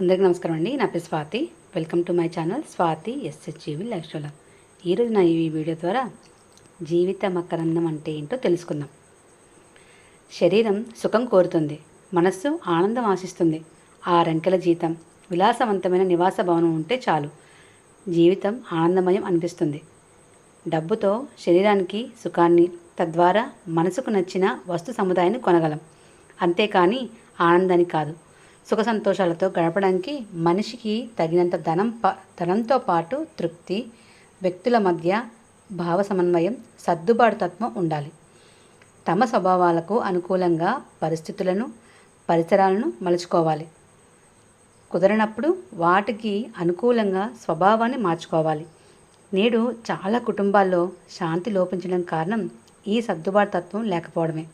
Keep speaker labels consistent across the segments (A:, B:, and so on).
A: అందరికీ నమస్కారం అండి. నా పేరు Swathi. Welcome to my channel Swathi SHGV life style ఈరోజు నా ఈ వీడియో ద్వారా జీవిత మకరందం అంటే ఏంటో తెలుసుకుందాం. శరీరం సుఖం కోరుతుంది మనస్సు ఆనందం ఆశిస్తుంది ఆరంకెల జీతం విలాసవంతమైన నివాస భవనం ఉంటే చాలు. జీవితం ఆనందమయం అనిపిస్తుంది. డబ్బుతో శరీరానికి సుఖాన్ని తద్వారా మనసుకు నచ్చిన వస్తు సముదాయాన్ని కొనగలం. అంతేకాని ఆనందాన్ని కాదు సుఖ సంతోషాలతో గడపడానికి మనిషికి తగినంత ధనం ప ధనంతో పాటు తృప్తి వ్యక్తుల మధ్య భావ సమన్వయం సర్దుబాటు తత్వం ఉండాలి. తమ స్వభావాలకు అనుకూలంగా పరిస్థితులను పరిసరాలను మలుచుకోవాలి. కుదరనప్పుడు వాటికి అనుకూలంగా స్వభావాన్ని మార్చుకోవాలి. నేడు చాలా కుటుంబాల్లో శాంతి లోపించడం కారణం ఈ సర్దుబాటు తత్వం లేకపోవడమే.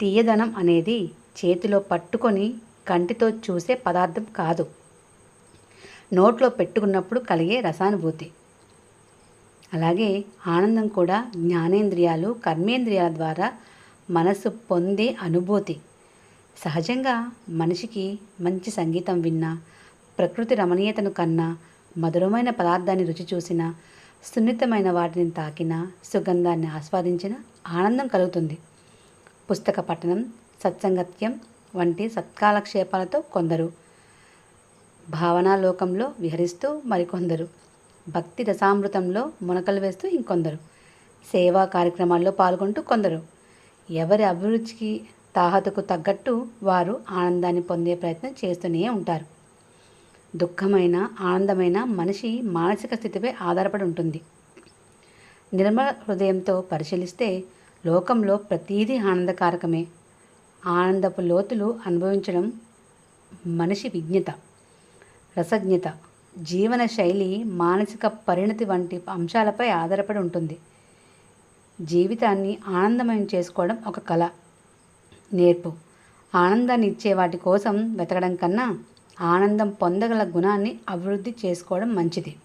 A: తీయదనం అనేది చేతిలో పట్టుకొని కంటితో చూసే పదార్థం కాదు. నోట్లో పెట్టుకున్నప్పుడు కలిగే రసానుభూతి. అలాగే ఆనందం కూడా జ్ఞానేంద్రియాలు కర్మేంద్రియాల ద్వారా మనసు పొందే అనుభూతి. సహజంగా మనిషికి మంచి సంగీతం విన్నా ప్రకృతి రమణీయతను కన్నా మధురమైన పదార్థాన్ని రుచి చూసినా సున్నితమైన వాటిని తాకినా సుగంధాన్ని ఆస్వాదించిన ఆనందం కలుగుతుంది. పుస్తక పఠనం సత్సంగత్యం వంటి సత్కాలక్షేపాలతో కొందరు. భావనాలోకంలో విహరిస్తూ మరికొందరు. భక్తి రసామృతంలో మునకలు వేస్తూ ఇంకొందరు. సేవా కార్యక్రమాల్లో పాల్గొంటూ కొందరు. ఎవరి అభిరుచికి తాహతకు తగ్గట్టు వారు ఆనందాన్ని పొందే ప్రయత్నం చేస్తూనే ఉంటారు. దుఃఖమైన ఆనందమైన మనిషి మానసిక స్థితిపై ఆధారపడి ఉంటుంది. నిర్మల హృదయంతో పరిశీలిస్తే లోకంలో ప్రతీది ఆనందకారకమే. ఆనందపు లోతులు అనుభవించడం మనిషి విజ్ఞత రసజ్ఞత జీవన శైలి మానసిక పరిణతి వంటి అంశాలపై ఆధారపడి ఉంటుంది. జీవితాన్ని ఆనందమయం చేసుకోవడం ఒక కళ నేర్పు. ఆనందాన్ని ఇచ్చే వాటి కోసం వెతకడం కన్నా ఆనందం పొందగల గుణాన్ని అభివృద్ధి చేసుకోవడం మంచిది.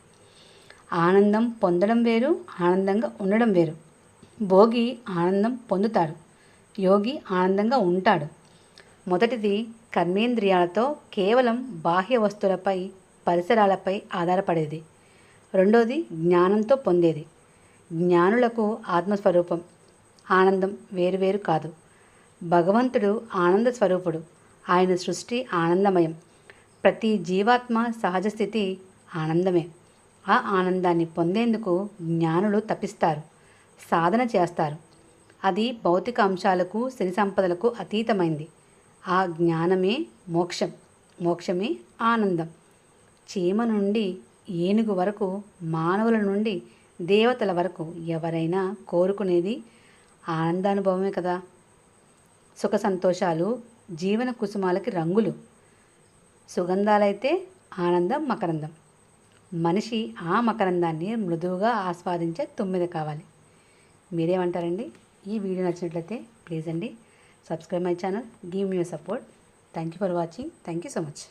A: ఆనందం పొందడం వేరు ఆనందంగా ఉండడం వేరు. భోగి ఆనందం పొందుతాడు యోగి ఆనందంగా ఉంటాడు. మొదటిది కర్మేంద్రియాలతో కేవలం బాహ్య వస్తువులపై పరిసరాలపై ఆధారపడేది. రెండోది జ్ఞానంతో పొందేది. జ్ఞానులకు ఆత్మస్వరూపం. ఆనందం వేరువేరు కాదు. భగవంతుడు ఆనంద స్వరూపుడు. ఆయన సృష్టి ఆనందమయం. ప్రతి జీవాత్మ సహజ స్థితి ఆనందమే. ఆ ఆనందాన్ని పొందేందుకు జ్ఞానులు తపిస్తారు సాధన చేస్తారు. అది భౌతిక అంశాలకు శని సంపదలకు అతీతమైంది. ఆ జ్ఞానమే మోక్షం. మోక్షమే ఆనందం. చీమ నుండి ఏనుగు వరకు మానవుల నుండి దేవతల వరకు ఎవరైనా కోరుకునేది ఆనందానుభవమే కదా. సుఖ సంతోషాలు జీవన కుసుమాలకి రంగులు. సుగంధాలైతే ఆనందం మకరందం. మనిషి ఆ మకరందాన్ని మృదువుగా ఆస్వాదించే తొమ్మిది కావాలి. మీరేమంటారండి? ఈ వీడియో నచ్చినట్లయితే ప్లీజ్ అండి subscribe my channel. Give me support thank you for watching thank you so much